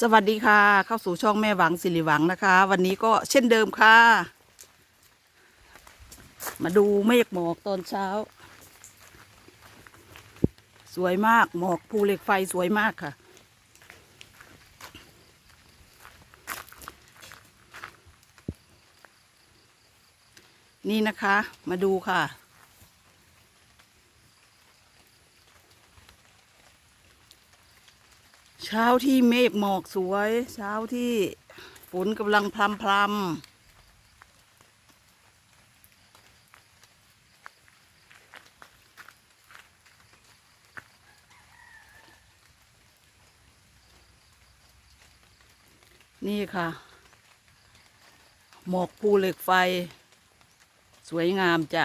สวัสดีค่ะ เข้าสู่ช่องแม่หวังสิริหวังนะคะ วันนี้ก็เช่นเดิมค่ะ มาดูเมฆหมอกตอนเช้า สวยมากหมอกภูเหล็กไฟสวยมากค่ะ นี่นะคะ มาดูค่ะ เช้าที่เมฆหมอกสวย เช้าที่ฝนกำลังพรำพรำนี่ค่ะ หมอกภูเหล็กไฟ สวยงามจ้ะ